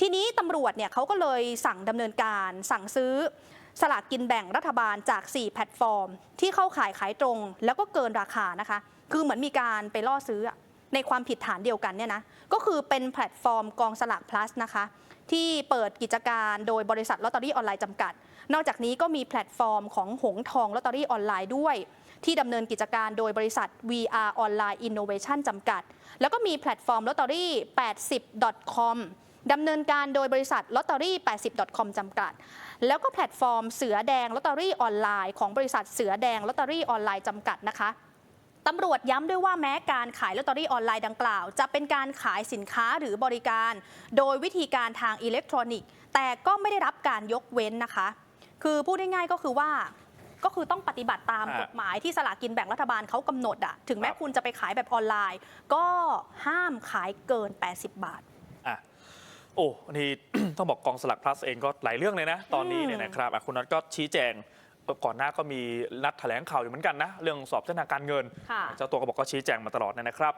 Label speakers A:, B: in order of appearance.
A: ทีนี้ตำรวจเนี่ยเขาก็เลยสั่งดำเนินการสั่งซื้อสลากกินแบ่งรัฐบาลจาก 4 แพลตฟอร์ม ที่เข้าขายขายตรง แล้วก็เกินราคานะคะ คือเหมือนมีการไปล่อซื้อในความผิดฐานเดียวกันเนี่ยนะ ก็คือเป็นแพลตฟอร์มกองสลาก plus นะคะ ที่เปิดกิจการโดยบริษัทลอตเตอรี่ออนไลน์จำกัด นอกจากนี้ก็มีแพลตฟอร์มของหงทองลอตเตอรี่ออนไลน์ด้วย ที่ดำเนินกิจการโดยบริษัท VR Online Innovation จำกัด แล้วก็มีแพลตฟอร์มลอตเตอรี่ 80.com ดำเนินการโดยบริษัทลอตเตอรี่ 80.com จำกัด แล้วก็แพลตฟอร์มเสือแดงลอตเตอรี่ออนไลน์ของบริษัทเสือแดงลอตเตอรี่ออนไลน์จำกัดนะคะตำรวจย้ำด้วยว่าแม้การขายลอตเตอรี่ออนไลน์ดังกล่าว จะเป็นการขายสินค้าหรือบริการ โดยวิธีการทางอิเล็กทรอนิกส์ แต่ก็ไม่ได้รับการยกเว้นนะคะ คือพูดง่ายๆก็คือว่าก็คือต้องปฏิบัติตาม
B: ก
A: ฎหมายที่สลากกินแบ่งรัฐบาลเขากำหนดอะถึงแม้คุณจะไปขายแบบออนไลน์ ก็ห้ามขายเกิน 80 บาท
B: อะ โอ้นี่ ต้องบอกกองสลักพลัสเองก็หลายเรื่องเลยนะ ตอนนี้
A: อืม
B: เนี่ยนะครับอะคุณนัทก็ชี้แจงเอ่อก่อนหน้าก็มีนัดแถลงข่าวอยู่เหมือนกันนะ เรื่องสอบเส้นทางการเงิน
A: ค่ะ
B: เจ้าตัวก็บอกก็ชี้แจงมาตลอดนะครับ